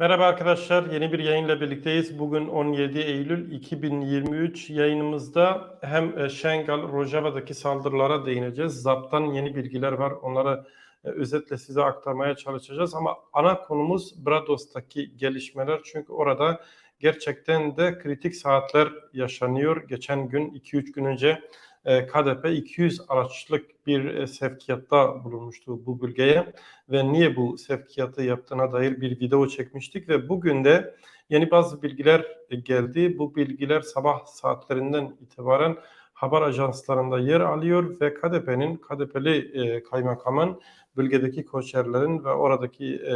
Merhaba arkadaşlar, yeni bir yayınla birlikteyiz. Bugün 17 Eylül 2023 yayınımızda hem e, Şengal, Rojava'daki saldırılara değineceğiz. ZAP'tan yeni bilgiler var, onları e, özetle size aktarmaya çalışacağız. Ama ana konumuz Brados'taki gelişmeler. Çünkü orada gerçekten de kritik saatler yaşanıyor. Geçen gün, 2-3 gün önce KDP 200 araçlık bir e, sevkiyatta bulunmuştu bu bölgeye ve niye bu sevkiyatı yaptığına dair bir video çekmiştik ve bugün de yeni bazı bilgiler e, geldi. Bu bilgiler sabah saatlerinden itibaren haber ajanslarında yer alıyor ve KDP'nin, KDP'li e, kaymakamın bölgedeki koçerlerin ve oradaki e,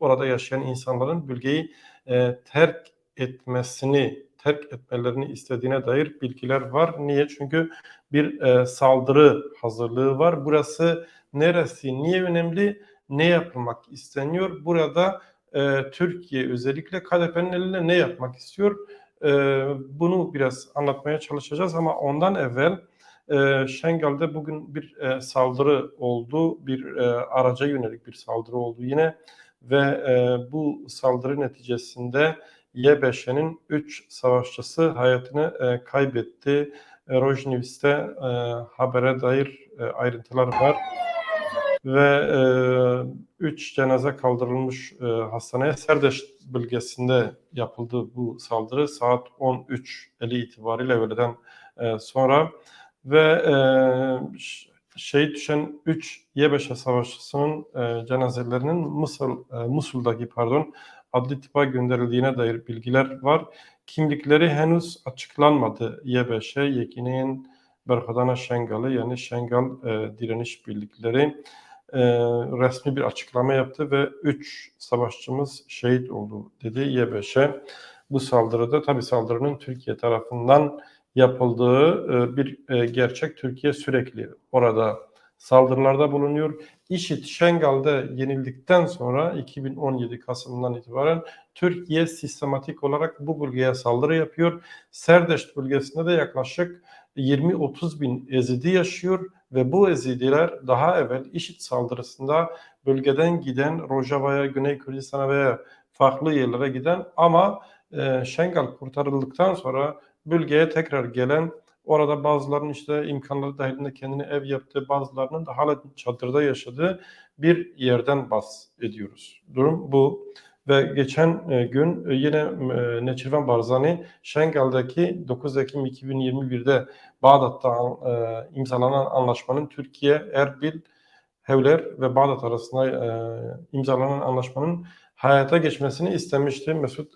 orada yaşayan insanların bölgeyi e, terk etmesini terk etmelerini istediğine dair bilgiler var. Niye? Çünkü bir e, saldırı hazırlığı var. Burası neresi, niye önemli, ne yapılmak isteniyor? Burada e, Türkiye özellikle KDP'nin eline ne yapmak istiyor? E, bunu biraz anlatmaya çalışacağız ama ondan evvel e, Şengal'de bugün bir e, saldırı oldu, bir e, araca yönelik bir saldırı oldu yine ve e, bu saldırı neticesinde YBŞ'nin 3 savaşçısı hayatını e, kaybetti. E, Rojnivs'te e, habere dair e, ayrıntılar var. Ve 3 e, cenaze kaldırılmış e, hastaneye Serdeş bölgesinde yapıldı bu saldırı. Saat 13.50 itibariyle öğleden e, sonra ve e, şehit düşen 3 YBŞ savaşçısının e, cenazelerinin Musul, e, Musul'daki pardon adli tıpa gönderildiğine dair bilgiler var. Kimlikleri henüz açıklanmadı. YBŞ, Yekine'nin Berhadana Şengal'ı yani Şengal e, direniş birlikleri e, resmi bir açıklama yaptı ve 3 savaşçımız şehit oldu dedi YBŞ. Bu saldırıda tabi saldırının Türkiye tarafından yapıldığı e, bir e, gerçek. Türkiye sürekli orada saldırılarda bulunuyor. İşit Şengal'de yenildikten sonra 2017 Kasım'dan itibaren Türkiye sistematik olarak bu bölgeye saldırı yapıyor. Serdeşt bölgesinde de yaklaşık 20-30 bin Ezidi yaşıyor ve bu Ezidiler daha evvel IŞİD saldırısında bölgeden giden Rojava'ya, Güney Kürdistan'a veya farklı yerlere giden ama e, Şengal kurtarıldıktan sonra bölgeye tekrar gelen Orada bazılarının işte imkanları dahilinde kendine ev yaptığı, bazılarının da hala çadırda yaşadığı bir yerden bahsediyoruz. Durum bu. Ve geçen e, gün e, yine e, Neçirvan Barzani Şengal'daki 9 Ekim 2021'de Bağdat'ta imzalanan anlaşmanın Türkiye, Erbil, Hevler ve Bağdat arasında imzalanan anlaşmanın hayata geçmesini istemişti Mesut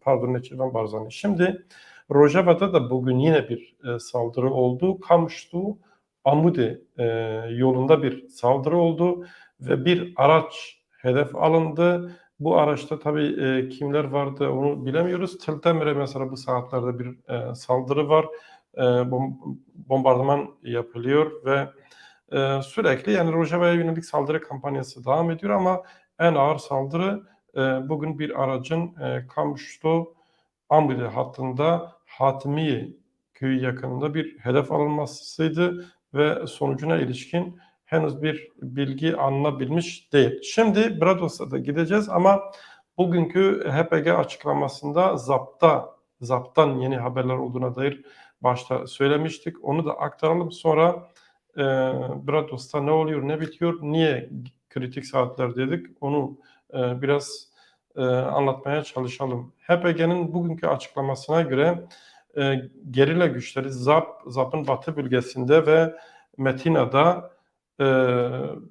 pardon Neçirvan Barzani. Şimdi Rojava'da da bugün yine bir e, saldırı oldu. Kamuştu Amude e, yolunda bir saldırı oldu ve bir araç hedef alındı. Bu araçta tabii e, kimler vardı onu bilemiyoruz. Tiltemir'e mesela bu saatlerde bir e, saldırı var. E, bom, bombardıman yapılıyor ve e, sürekli yani Rojava'ya yönelik saldırı kampanyası devam ediyor ama en ağır saldırı e, bugün bir aracın e, Kamuştu Amri hattında Hatimiye köyü yakınında bir hedef alınmasıydı ve sonucuna ilişkin henüz bir bilgi alınabilmiş değil. Şimdi Brados'a da gideceğiz ama bugünkü HPG açıklamasında ZAP'ta, ZAP'tan yeni haberler olduğuna dair başta söylemiştik. Onu da aktaralım. Sonra e, Brados'ta ne oluyor, ne bitiyor, niye kritik saatler dedik onu e, biraz e, anlatmaya çalışalım. HPG'nin bugünkü açıklamasına göre e, gerilla güçleri ZAP, ZAP'ın batı bölgesinde ve Metina'da e,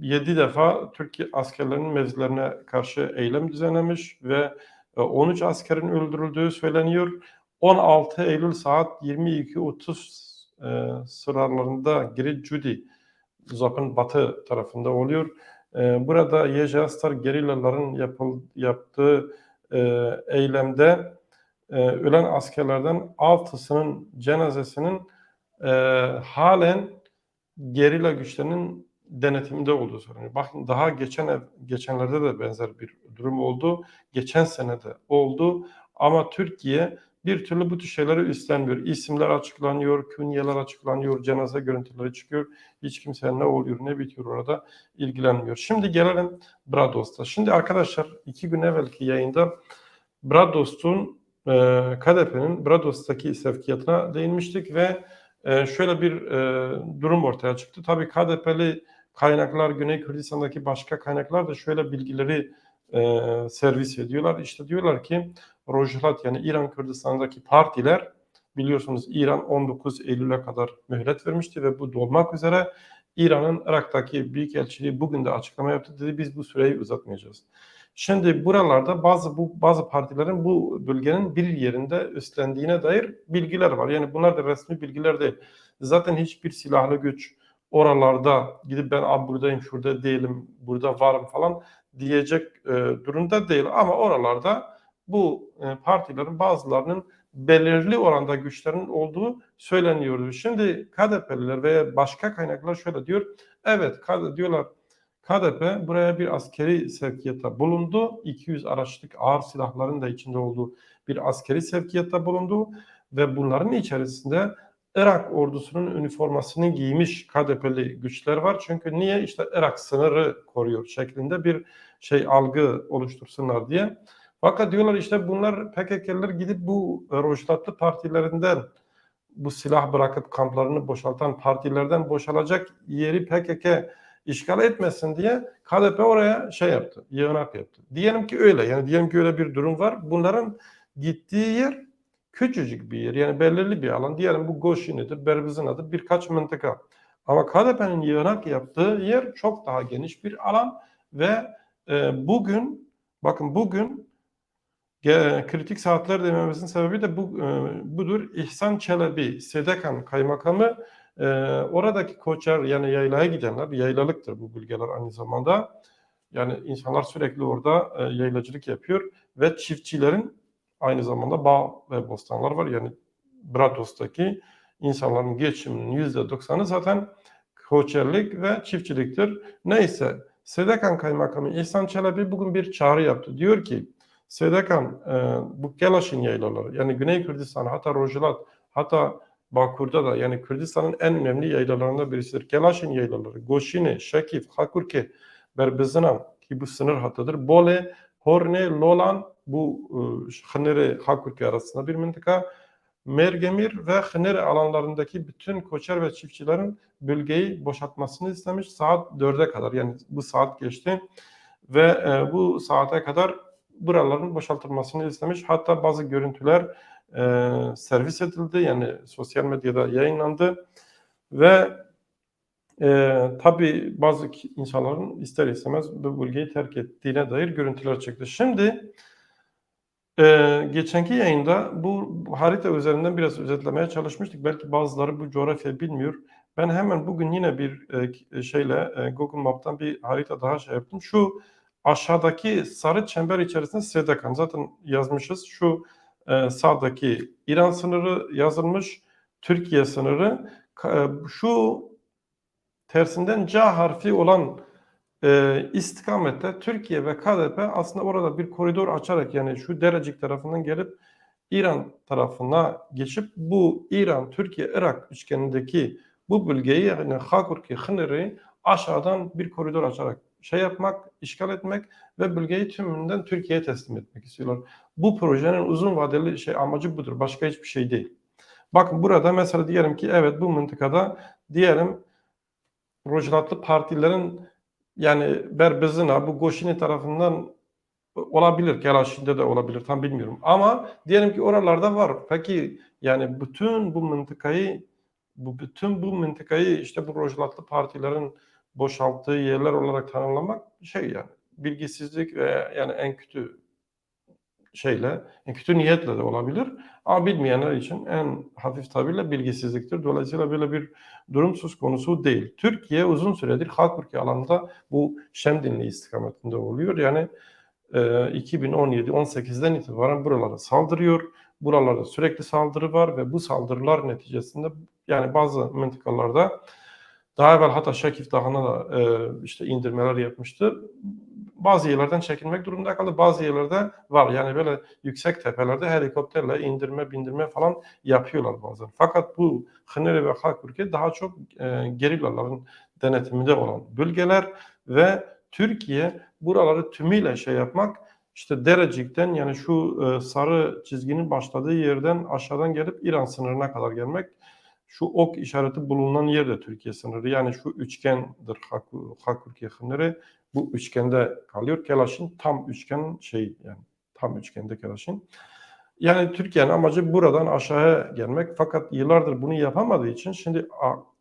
7 defa Türkiye askerlerinin mevzilerine karşı eylem düzenlemiş ve e, 13 askerin öldürüldüğü söyleniyor. 16 Eylül saat 22.30 e, sıralarında Girit Cudi ZAP'ın batı tarafında oluyor. E, burada Yejastar gerillaların yapıl, yaptığı e, eylemde e, ölen askerlerden altısının cenazesinin e, halen gerilla güçlerinin denetiminde olduğu söyleniyor. Bakın daha geçen geçenlerde de benzer bir durum oldu. Geçen sene de oldu. Ama Türkiye bir türlü bu tür şeyleri üstlenmiyor. İsimler açıklanıyor, künyeler açıklanıyor, cenaze görüntüleri çıkıyor. Hiç kimse ne oluyor, ne bitiyor orada ilgilenmiyor. Şimdi gelelim Brados'ta. Şimdi arkadaşlar iki gün evvelki yayında Brados'un e, KDP'nin Brados'taki sevkiyatına değinmiştik ve e, şöyle bir e, durum ortaya çıktı. Tabii KDP'li kaynaklar, Güney Kürdistan'daki başka kaynaklar da şöyle bilgileri e, servis ediyorlar. İşte diyorlar ki Rojhelat yani İran Kürdistan'daki partiler biliyorsunuz İran 19 Eylül'e kadar mühlet vermişti ve bu dolmak üzere İran'ın Irak'taki büyükelçiliği bugün de açıklama yaptı dedi biz bu süreyi uzatmayacağız. Şimdi buralarda bazı bu bazı partilerin bu bölgenin bir yerinde üstlendiğine dair bilgiler var. Yani bunlar da resmi bilgiler değil. Zaten hiçbir silahlı güç oralarda gidip ben buradayım, şurada değilim, burada varım falan diyecek e, durumda değil. Ama oralarda bu e, partilerin bazılarının belirli oranda güçlerin olduğu söyleniyordu. Şimdi KDP'liler veya başka kaynaklar şöyle diyor. Evet diyorlar KDP buraya bir askeri sevkiyata bulundu. 200 araçlık ağır silahların da içinde olduğu bir askeri sevkiyata bulundu. Ve bunların içerisinde Irak ordusunun üniformasını giymiş KDP'li güçler var. Çünkü niye? işte Irak sınırı koruyor şeklinde bir şey algı oluştursunlar diye. Fakat diyorlar işte bunlar PKK'liler gidip bu Rojdatlı partilerinden bu silah bırakıp kamplarını boşaltan partilerden boşalacak yeri PKK işgal etmesin diye KDP oraya şey yaptı, yığınak yaptı. Diyelim ki öyle, yani diyelim ki öyle bir durum var. Bunların gittiği yer küçücük bir yer, yani belirli bir alan. Diyelim bu Goşini'dir, Berbizina'dır, birkaç mıntıka. Ama KDP'nin yığınak yaptığı yer çok daha geniş bir alan ve e, bugün, bakın bugün kritik saatler dememizin sebebi de bu e, budur. İhsan Çelebi, Sedekan kaymakamı e, oradaki koçer yani yaylaya gidenler, yaylalıktır bu bölgeler aynı zamanda. Yani insanlar sürekli orada e, yaylacılık yapıyor ve çiftçilerin aynı zamanda bağ ve bostanlar var. Yani Bratos'taki insanların geçiminin yüzde doksanı zaten koçerlik ve çiftçiliktir. Neyse Sedekan Kaymakamı İhsan Çelebi bugün bir çağrı yaptı. Diyor ki Sedekan e, bu Gelaş'ın yaylaları yani Güney Kürdistan hatta Rojilat hatta Bakur'da da yani Kürdistan'ın en önemli yaylalarından birisidir. Gelaş'ın yaylaları, Goşini, Şekif, Hakurki, Berbezina ki bu sınır hattıdır. Bole, Horne, Lolan bu e, Hınere, Hakurki arasında bir mıntıka. Mergemir ve Hınere alanlarındaki bütün koçer ve çiftçilerin bölgeyi boşaltmasını istemiş. Saat 4'e kadar yani bu saat geçti ve e, bu saate kadar buraların boşaltılmasını istemiş. Hatta bazı görüntüler e, servis edildi yani sosyal medyada yayınlandı ve e, tabi bazı insanların ister istemez bu bölgeyi terk ettiğine dair görüntüler çıktı. Şimdi e, geçenki yayında bu, harita üzerinden biraz özetlemeye çalışmıştık. Belki bazıları bu coğrafyayı bilmiyor. Ben hemen bugün yine bir e, şeyle e, Google Map'tan bir harita daha şey yaptım. Şu aşağıdaki sarı çember içerisinde Sedekan zaten yazmışız. Şu e, sağdaki İran sınırı yazılmış, Türkiye sınırı. E, şu tersinden C harfi olan e, istikamette Türkiye ve KDP aslında orada bir koridor açarak yani şu Derecik tarafından gelip İran tarafına geçip bu İran, Türkiye, Irak üçgenindeki bu bölgeyi yani Hakurki, Hınır'ı aşağıdan bir koridor açarak şey yapmak, işgal etmek ve bölgeyi tümünden Türkiye'ye teslim etmek istiyorlar. Bu projenin uzun vadeli şey amacı budur. Başka hiçbir şey değil. Bakın burada mesela diyelim ki evet bu mıntıkada diyelim Rojlatlı partilerin yani Berbezina bu Goşini tarafından olabilir. Gelaşin'de de olabilir. Tam bilmiyorum. Ama diyelim ki oralarda var. Peki yani bütün bu mıntıkayı bu bütün bu mıntıkayı işte bu Rojlatlı partilerin boşalttığı yerler olarak tanımlamak şey yani bilgisizlik ve yani en kötü şeyle, kötü niyetle de olabilir. Ama bilmeyenler için en hafif tabirle bilgisizliktir. Dolayısıyla böyle bir durum söz konusu değil. Türkiye uzun süredir Halkburki alanında bu Şemdinli istikametinde oluyor. Yani e, 2017-18'den itibaren buralara saldırıyor. Buralarda sürekli saldırı var ve bu saldırılar neticesinde yani bazı mıntıkalarda Daha evvel hatta Şekif Dağı'na da e, işte indirmeler yapmıştı. Bazı yerlerden çekilmek durumunda kaldı. Bazı yerlerde var. Yani böyle yüksek tepelerde helikopterle indirme, bindirme falan yapıyorlar bazen. Fakat bu Hıneri ve Halkürke daha çok e, gerillaların denetiminde olan bölgeler ve Türkiye buraları tümüyle şey yapmak işte Derecik'ten yani şu e, sarı çizginin başladığı yerden aşağıdan gelip İran sınırına kadar gelmek şu ok işareti bulunan yer de Türkiye sınırı. Yani şu üçgendir Hakurkiye sınırı. Bu üçgende kalıyor. Kelaş'ın tam üçgen şey yani tam üçgende Kelaş'ın. Yani Türkiye'nin amacı buradan aşağıya gelmek. Fakat yıllardır bunu yapamadığı için şimdi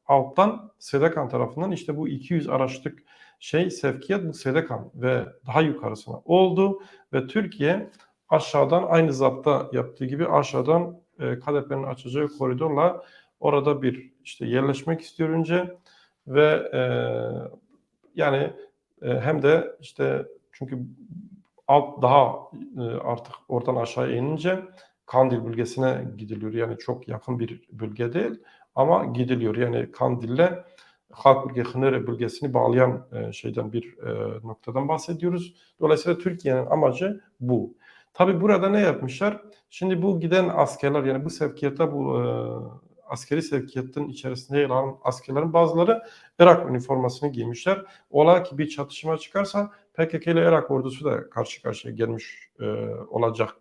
alttan Sedekan tarafından işte bu 200 araçlık şey sevkiyat bu Sedekan ve daha yukarısına oldu ve Türkiye aşağıdan aynı zapta yaptığı gibi aşağıdan e, KDP'nin açacağı koridorla orada bir işte yerleşmek istiyor önce ve e, yani e, hem de işte çünkü alt daha e, artık oradan aşağı inince Kandil bölgesine gidiliyor. Yani çok yakın bir bölge değil ama gidiliyor. Yani Kandil'le Halk bölge Hınere bölgesini bağlayan e, şeyden bir e, noktadan bahsediyoruz. Dolayısıyla Türkiye'nin amacı bu. Tabi burada ne yapmışlar? Şimdi bu giden askerler yani bu sevkiyata bu e, askeri sevkiyatın içerisinde yer alan askerlerin bazıları Irak üniformasını giymişler. Ola ki bir çatışma çıkarsa PKK ile Irak ordusu da karşı karşıya gelmiş e, olacak.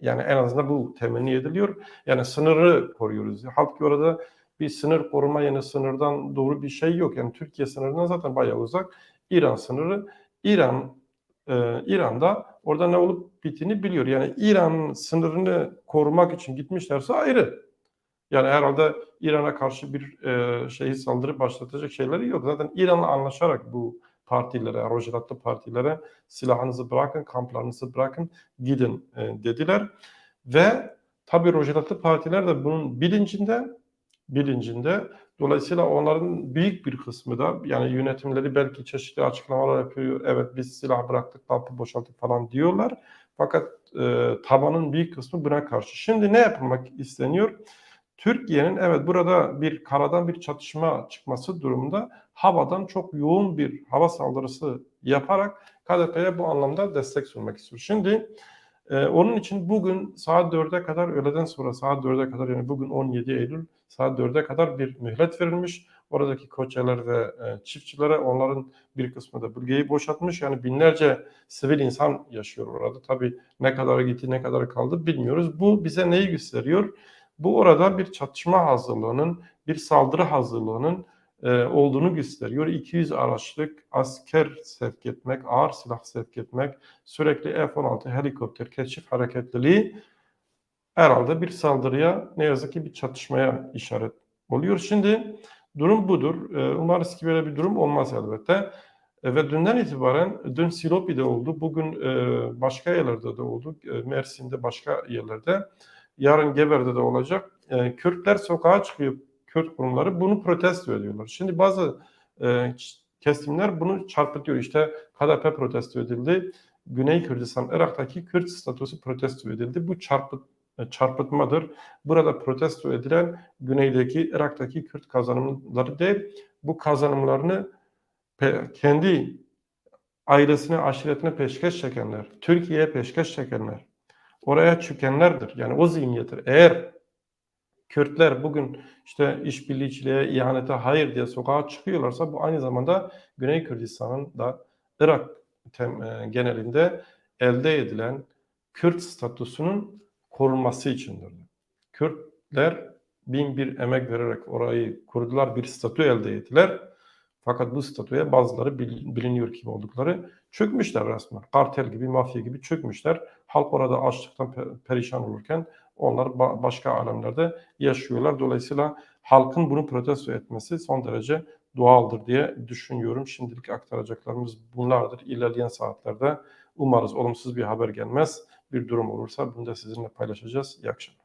Yani en azından bu temenni ediliyor. Yani sınırı koruyoruz. Halbuki orada bir sınır koruma yani sınırdan doğru bir şey yok. Yani Türkiye sınırından zaten bayağı uzak. İran sınırı. İran e, İran'da orada ne olup bittiğini biliyor. Yani İran sınırını korumak için gitmişlerse ayrı. Yani herhalde İran'a karşı bir e, şeyi saldırı başlatacak şeyleri yok. Zaten İran'la anlaşarak bu partilere, Rojava'lı partilere silahınızı bırakın, kamplarınızı bırakın, gidin e, dediler. Ve tabii Rojava'lı partiler de bunun bilincinde, bilincinde. Dolayısıyla onların büyük bir kısmı da yani yönetimleri belki çeşitli açıklamalar yapıyor. Evet biz silah bıraktık, kampı boşalttık falan diyorlar. Fakat e, tabanın büyük kısmı buna karşı. Şimdi ne yapılmak isteniyor? Türkiye'nin evet burada bir karadan bir çatışma çıkması durumunda havadan çok yoğun bir hava saldırısı yaparak KDP'ye bu anlamda destek sunmak istiyor. Şimdi e, onun için bugün saat 4'e kadar öğleden sonra saat 4'e kadar yani bugün 17 Eylül saat 4'e kadar bir mühlet verilmiş. Oradaki koçeler ve e, çiftçilere onların bir kısmı da bölgeyi boşaltmış. Yani binlerce sivil insan yaşıyor orada. Tabii ne kadar gitti ne kadar kaldı bilmiyoruz. Bu bize neyi gösteriyor? Bu orada bir çatışma hazırlığının, bir saldırı hazırlığının e, olduğunu gösteriyor. 200 araçlık asker sevk etmek, ağır silah sevk etmek, sürekli F-16 helikopter keşif hareketliliği herhalde bir saldırıya ne yazık ki bir çatışmaya işaret oluyor. Şimdi durum budur. E, umarız ki böyle bir durum olmaz elbette. E, ve dünden itibaren, dün Silopi'de oldu, bugün e, başka yerlerde de oldu, Mersin'de başka yerlerde yarın Geber'de de olacak. E, Kürtler sokağa çıkıyor, Kürt kurumları bunu protesto ediyorlar. Şimdi bazı e, kesimler bunu çarpıtıyor. İşte KDP protesto edildi. Güney Kürdistan, Irak'taki Kürt statüsü protesto edildi. Bu çarpıt, e, çarpıtmadır. Burada protesto edilen güneydeki, Irak'taki Kürt kazanımları değil, bu kazanımlarını kendi ailesine, aşiretine peşkeş çekenler, Türkiye'ye peşkeş çekenler, oraya çökenlerdir. Yani o zihniyettir. Eğer Kürtler bugün işte işbirlikçiliğe, ihanete hayır diye sokağa çıkıyorlarsa bu aynı zamanda Güney Kürdistan'ın da Irak e, genelinde elde edilen Kürt statüsünün korunması içindir. Kürtler bin bir emek vererek orayı kurdular, bir statü elde ettiler. Fakat bu statüye bazıları biliniyor kim oldukları. Çökmüşler resmen. Kartel gibi, mafya gibi çökmüşler. Halk orada açlıktan perişan olurken onlar başka alemlerde yaşıyorlar. Dolayısıyla halkın bunu protesto etmesi son derece doğaldır diye düşünüyorum. Şimdilik aktaracaklarımız bunlardır. İlerleyen saatlerde umarız olumsuz bir haber gelmez. Bir durum olursa bunu da sizinle paylaşacağız. İyi akşamlar.